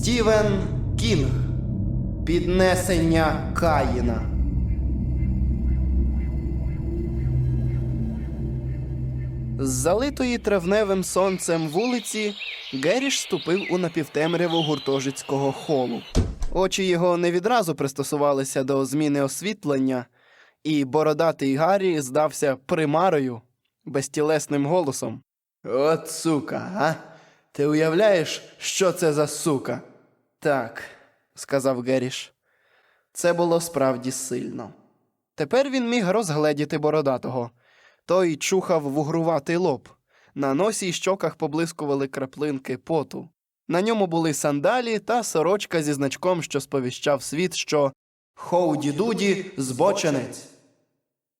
Стівен Кінг. Піднесення Каїна. З залитої травневим сонцем вулиці Геріш ступив у напівтемряву гуртожицького холу. Очі його не відразу пристосувалися до зміни освітлення, і бородатий Гаррі здався примарою, безтілесним голосом. От сука, а? Ти уявляєш, що це за сука? Так, сказав Геріш. Це було справді сильно. Тепер він міг розгледіти бородатого. Той чухав вугруватий лоб. На носі й щоках поблискували краплинки поту. На ньому були сандалі та сорочка зі значком, що сповіщав світ, що Хоуді Дуді збоченець.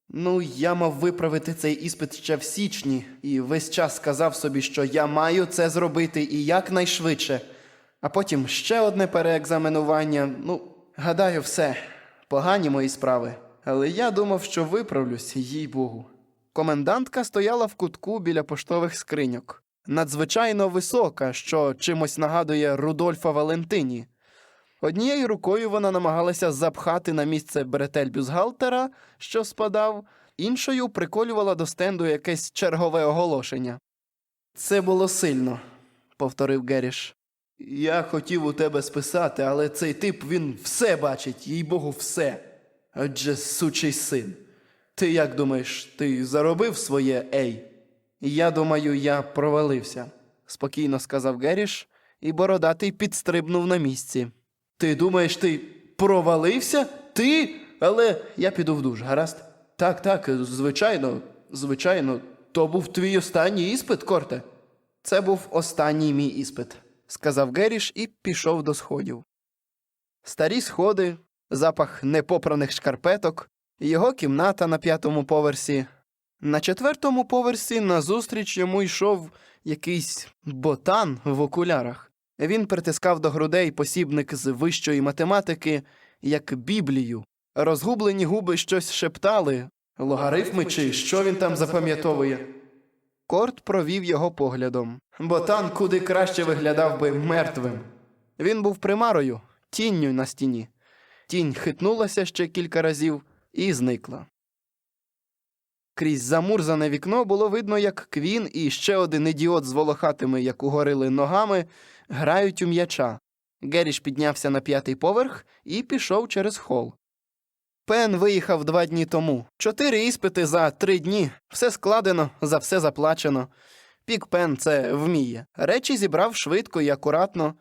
Ну, я мав виправити цей іспит ще в січні, і весь час сказав собі, що я маю це зробити і якнайшвидше. А потім ще одне переекзаменування. Ну, гадаю, все. Погані мої справи. Але я думав, що виправлюсь, їй богу. Комендантка стояла в кутку біля поштових скриньок. Надзвичайно висока, що чимось нагадує Рудольфа Валентині. Однією рукою вона намагалася запхати на місце бретель бюзгалтера, що спадав, іншою приколювала до стенду якесь чергове оголошення. Це було сильно, повторив Геріш. Я хотів у тебе списати, але цей тип він все бачить, їй богу, все. Адже сучий син. Ти як думаєш, ти заробив своє ей? Я думаю, я провалився, спокійно сказав Геріш, і бородатий підстрибнув на місці. Ти думаєш, ти провалився? Ти? Але я піду в душ, гаразд? Так, так, звичайно, звичайно, то був твій останній іспит, Корте. Це був останній мій іспит, сказав Геріш і пішов до сходів. Старі сходи, запах непопраних шкарпеток, його кімната на п'ятому поверсі. На четвертому поверсі назустріч йому йшов якийсь ботан в окулярах. Він притискав до грудей посібник з вищої математики, як Біблію. Розгублені губи щось шептали, логарифми чи що він там запам'ятовує. Корт провів його поглядом. Ботан куди краще виглядав би мертвим. Він був примарою, тінню на стіні. Тінь хитнулася ще кілька разів і зникла. Крізь замурзане вікно було видно, як Квін і ще один ідіот з волохатими, як угорили ногами, грають у м'яча. Геріш піднявся на п'ятий поверх і пішов через хол. Пен виїхав два дні тому. Чотири іспити за три дні. Все складено, за все заплачено. Пік Пен це вміє. Речі зібрав швидко і акуратно.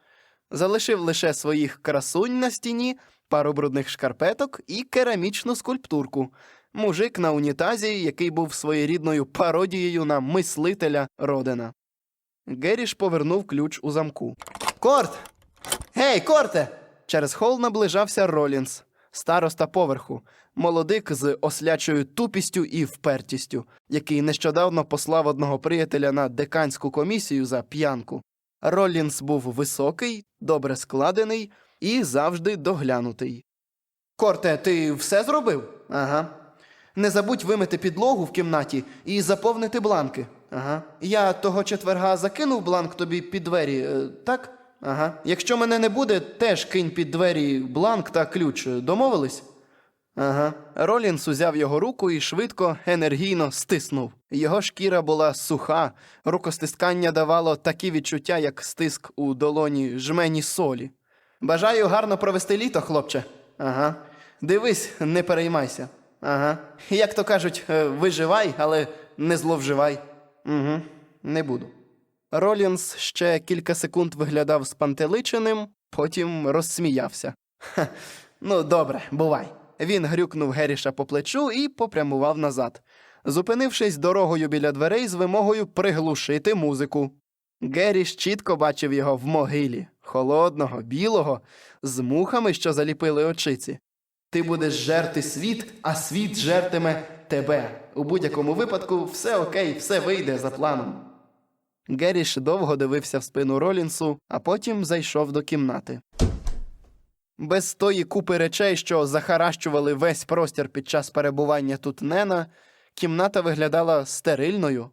Залишив лише своїх красунь на стіні, пару брудних шкарпеток і керамічну скульптурку. Мужик на унітазі, який був своєрідною пародією на мислителя Родена. Геріш повернув ключ у замку. Корт! Гей, корте! Через хол наближався Ролінс, староста поверху, молодик з ослячою тупістю і впертістю, який нещодавно послав одного приятеля на деканську комісію за п'янку. Ролінс був високий, добре складений і завжди доглянутий. Корте, ти все зробив? Ага. Не забудь вимити підлогу в кімнаті і заповнити бланки. Ага. Я того четверга закинув бланк тобі під двері, е, так? Ага. Якщо мене не буде, теж кинь під двері бланк та ключ. Домовились? Ага. Ролінс узяв його руку і швидко, енергійно стиснув. Його шкіра була суха, рукостискання давало такі відчуття, як стиск у долоні жмені солі. Бажаю гарно провести літо, хлопче. Ага. Дивись, не переймайся. Ага. Як то кажуть, е, виживай, але не зловживай. Угу. Не буду. Ролінс ще кілька секунд виглядав спантеличеним, потім розсміявся. Ха, ну, добре, бувай. Він грюкнув Геріша по плечу і попрямував назад, зупинившись дорогою біля дверей з вимогою приглушити музику. Геріш чітко бачив його в могилі, холодного, білого, з мухами, що заліпили очиці. Ти будеш жерти світ, а світ жертиме тебе. У будь-якому випадку все окей, все вийде за планом. Геріш довго дивився в спину Ролінсу, а потім зайшов до кімнати. Без тої купи речей, що захаращували весь простір під час перебування тут Нена, кімната виглядала стерильною.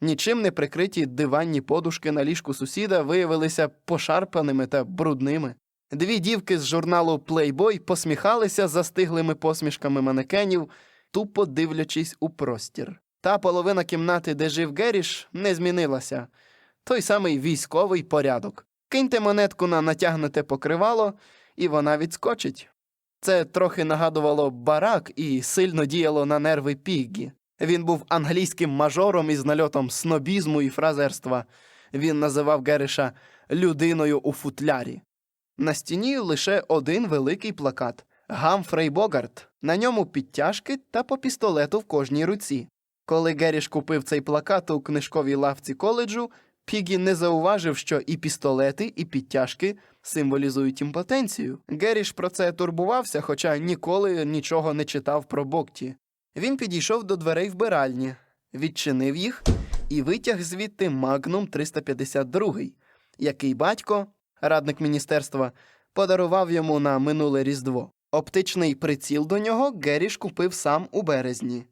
Нічим не прикриті диванні подушки на ліжку сусіда виявилися пошарпаними та брудними. Дві дівки з журналу Playboy посміхалися застиглими посмішками манекенів, тупо дивлячись у простір. Та половина кімнати, де жив Геріш, не змінилася. Той самий військовий порядок. Киньте монетку на натягнуте покривало, і вона відскочить. Це трохи нагадувало барак і сильно діяло на нерви Піггі. Він був англійським мажором із нальотом снобізму і фразерства. Він називав Гериша людиною у футлярі. На стіні лише один великий плакат Гамфрей Богарт. На ньому підтяжки та по пістолету в кожній руці. Коли Геріш купив цей плакат у книжковій лавці коледжу, Пігі не зауважив, що і пістолети, і підтяжки символізують імпотенцію. Геріш про це турбувався, хоча ніколи нічого не читав про Бокті. Він підійшов до дверей вбиральні, відчинив їх і витяг звідти Магнум 352, який батько, радник міністерства, подарував йому на минуле Різдво. Оптичний приціл до нього Геріш купив сам у березні.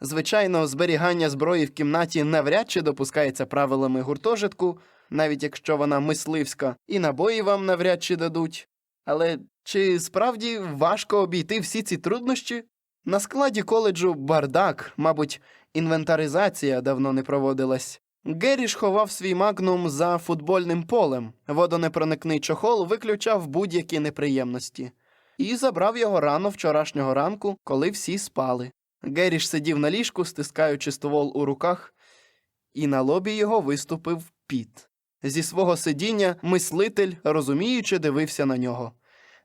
Звичайно, зберігання зброї в кімнаті навряд чи допускається правилами гуртожитку, навіть якщо вона мисливська, і набої вам навряд чи дадуть. Але чи справді важко обійти всі ці труднощі? На складі коледжу бардак, мабуть, інвентаризація давно не проводилась. Геріш ховав свій магнум за футбольним полем, водонепроникний чохол виключав будь-які неприємності, і забрав його рано вчорашнього ранку, коли всі спали. Геріш сидів на ліжку, стискаючи ствол у руках, і на лобі його виступив піт. Зі свого сидіння мислитель, розуміючи, дивився на нього.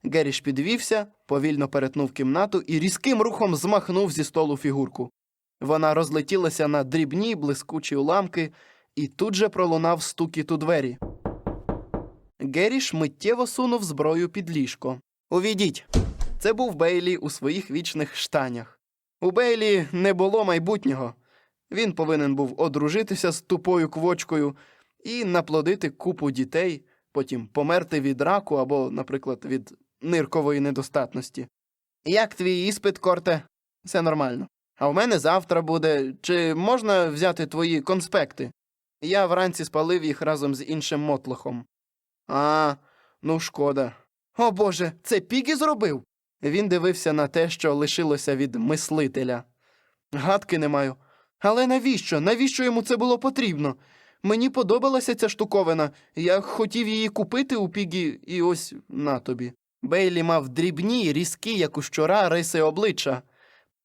Геріш підвівся, повільно перетнув кімнату і різким рухом змахнув зі столу фігурку. Вона розлетілася на дрібні, блискучі уламки, і тут же пролунав стукіт у двері. Геріш миттєво сунув зброю під ліжко. Увійдіть. Це був Бейлі у своїх вічних штанях. У Бейлі не було майбутнього. Він повинен був одружитися з тупою квочкою і наплодити купу дітей, потім померти від раку або, наприклад, від ниркової недостатності. Як твій іспит, корте? Все нормально. А в мене завтра буде. Чи можна взяти твої конспекти? Я вранці спалив їх разом з іншим мотлохом. А, ну шкода. О Боже, це Пігі зробив? Він дивився на те, що лишилося від мислителя. Гадки не маю. Але навіщо? Навіщо йому це було потрібно? Мені подобалася ця штуковина. Я хотів її купити у Пігі, і ось на тобі. Бейлі мав дрібні, різкі, як у щора, риси обличчя.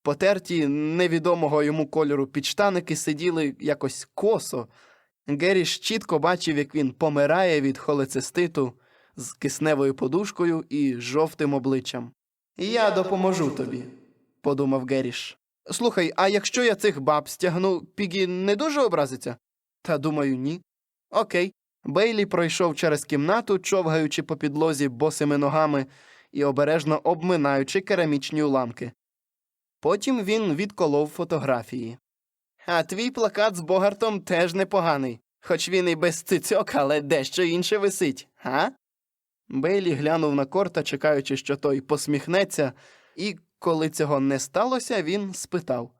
Потерті невідомого йому кольору підштаники сиділи якось косо. Геріш чітко бачив, як він помирає від холециститу з кисневою подушкою і жовтим обличчям. Я допоможу тобі, подумав Геріш. Слухай, а якщо я цих баб стягну, Пігі не дуже образиться? Та думаю, ні. Окей. Бейлі пройшов через кімнату, човгаючи по підлозі босими ногами і обережно обминаючи керамічні уламки. Потім він відколов фотографії. А твій плакат з Богартом теж непоганий, хоч він і без цицьок, але дещо інше висить, га? Бейлі глянув на корта, чекаючи, що той посміхнеться, і, коли цього не сталося, він спитав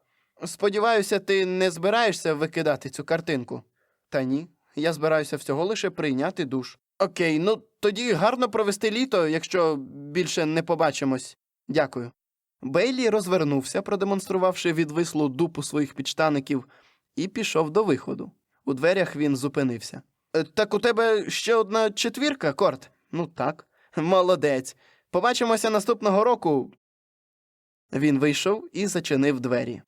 Сподіваюся, ти не збираєшся викидати цю картинку? Та ні, я збираюся всього лише прийняти душ. Окей, ну тоді гарно провести літо, якщо більше не побачимось. Дякую. Бейлі розвернувся, продемонструвавши відвислу дупу своїх підштаників, і пішов до виходу. У дверях він зупинився. «Е, Так у тебе ще одна четвірка, Корт? Ну так. Молодець. Побачимося наступного року. Він вийшов і зачинив двері.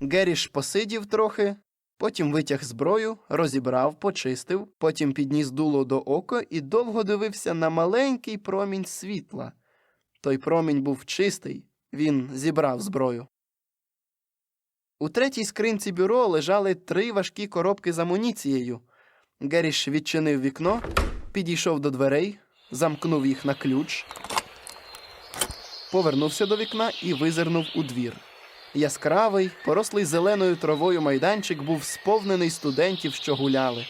Геріш посидів трохи, потім витяг зброю, розібрав, почистив, потім підніс дуло до ока і довго дивився на маленький промінь світла. Той промінь був чистий, він зібрав зброю. У третій скринці бюро лежали три важкі коробки з амуніцією. Геріш відчинив вікно, підійшов до дверей, замкнув їх на ключ, повернувся до вікна і визирнув у двір. Яскравий, порослий зеленою травою майданчик був сповнений студентів, що гуляли.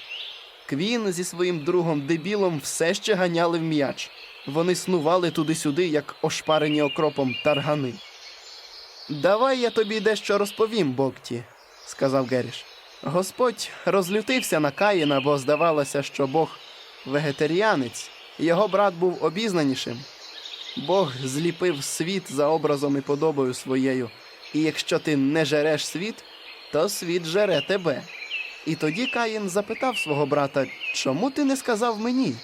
Квін зі своїм другом дебілом все ще ганяли в м'яч. Вони снували туди-сюди, як ошпарені окропом таргани. Давай я тобі дещо розповім, Бокті, сказав Геріш. Господь розлютився на Каїна, бо здавалося, що Бог вегетаріанець, його брат був обізнанішим. Бог зліпив світ за образом і подобою своєю, і якщо ти не жереш світ, то світ жере тебе. І тоді Каїн запитав свого брата, чому ти не сказав мені?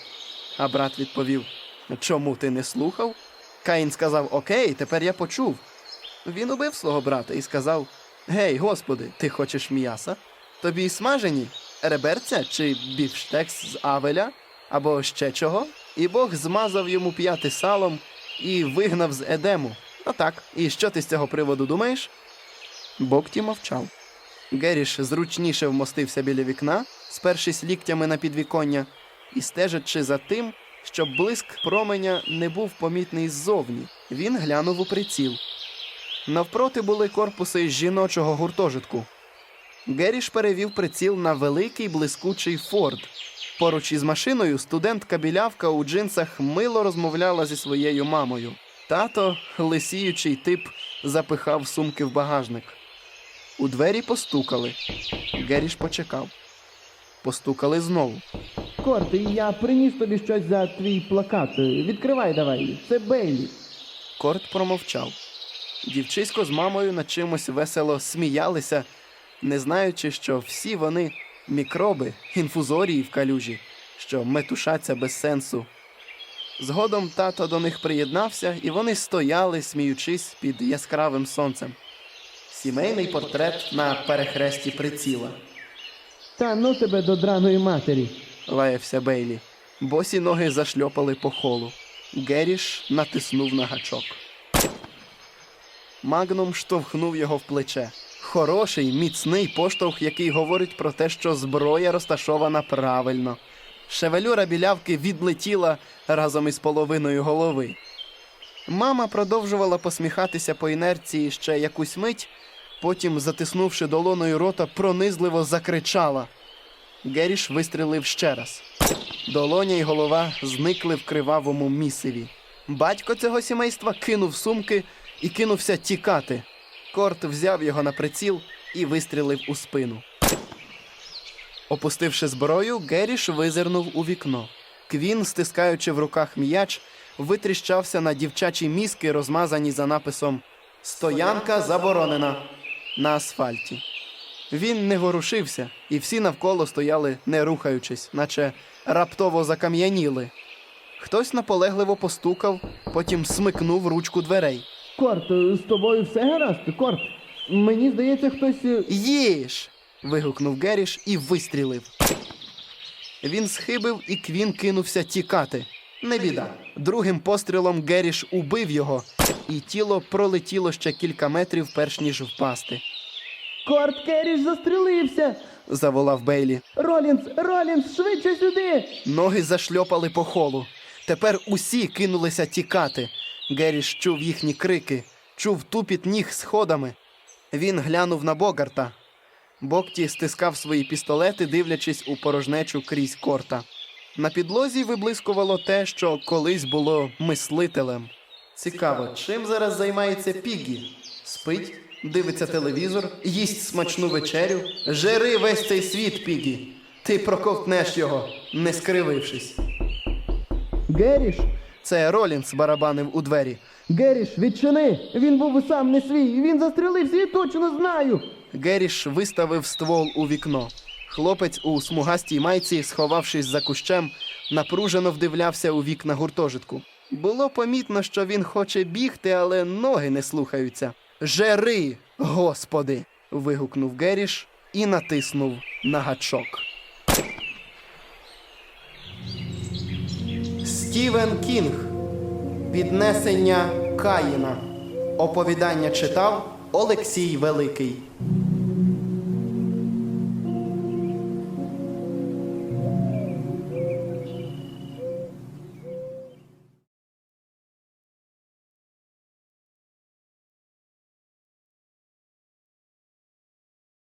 А брат відповів: Чому ти не слухав? Каїн сказав: Окей, тепер я почув. Він убив свого брата і сказав: Гей, господи, ти хочеш м'яса? Тобі смажені, реберця чи бівштекс з авеля, або ще чого? І Бог змазав йому п'яти салом і вигнав з Едему. Отак. І що ти з цього приводу думаєш? Бокті мовчав. Геріш зручніше вмостився біля вікна, спершись ліктями на підвіконня, і стежачи за тим, щоб блиск променя не був помітний ззовні, він глянув у приціл. Навпроти були корпуси жіночого гуртожитку. Геріш перевів приціл на великий блискучий Форд. Поруч із машиною студентка білявка у джинсах мило розмовляла зі своєю мамою. Тато, лисіючий тип, запихав сумки в багажник. У двері постукали. Геріш почекав. Постукали знову. Корт, я приніс тобі щось за твій плакат. Відкривай давай. Це Бейлі. Корт промовчав. Дівчисько з мамою над чимось весело сміялися, не знаючи, що всі вони мікроби, інфузорії в калюжі, що метушаться без сенсу. Згодом тато до них приєднався, і вони стояли, сміючись під яскравим сонцем. Сімейний портрет на перехресті приціла. Та ну тебе до драної матері. лаявся Бейлі. Босі ноги зашльопали по холу. Геріш натиснув на гачок. Магнум штовхнув його в плече. Хороший, міцний поштовх, який говорить про те, що зброя розташована правильно. Шевелюра білявки відлетіла разом із половиною голови. Мама продовжувала посміхатися по інерції ще якусь мить, потім, затиснувши долоною рота, пронизливо закричала. Геріш вистрілив ще раз. Долоня й голова зникли в кривавому місиві. Батько цього сімейства кинув сумки і кинувся тікати. Корт взяв його на приціл і вистрілив у спину. Опустивши зброю, Геріш визирнув у вікно. Квін, стискаючи в руках м'яч, витріщався на дівчачі мізки, розмазані за написом Стоянка заборонена на асфальті. Він не ворушився, і всі навколо стояли, не рухаючись, наче раптово закам'яніли. Хтось наполегливо постукав, потім смикнув ручку дверей. Корт, з тобою все гаразд? Корт. Мені здається, хтось. е, Їж. вигукнув Геріш і вистрілив. Він схибив, і Квін кинувся тікати. Не біда. Другим пострілом Геріш убив його, і тіло пролетіло ще кілька метрів, перш ніж впасти. Корт Керіш застрілився! Заволав Бейлі. Ролінс, Ролінс, швидше сюди! Ноги зашльопали по холу. Тепер усі кинулися тікати. Геріш чув їхні крики, чув тупіт ніг сходами. Він глянув на Богарта. Бокті стискав свої пістолети, дивлячись у порожнечу крізь корта. На підлозі виблискувало те, що колись було мислителем. Цікаво, чим зараз займається Пігі? Спить, дивиться телевізор, їсть смачну вечерю. Жери весь цей світ, Пігі. Ти проковтнеш його, не скривившись. Геріш! Це Ролінс барабанив у двері. Геріш, відчини! Він був сам не свій! Він застрілився, я точно знаю! Геріш виставив ствол у вікно. Хлопець у смугастій майці, сховавшись за кущем, напружено вдивлявся у вікна гуртожитку. Було помітно, що він хоче бігти, але ноги не слухаються. Жери, господи! вигукнув Геріш і натиснув на гачок. Стівен Кінг. Піднесення Каїна. Оповідання читав Олексій Великий.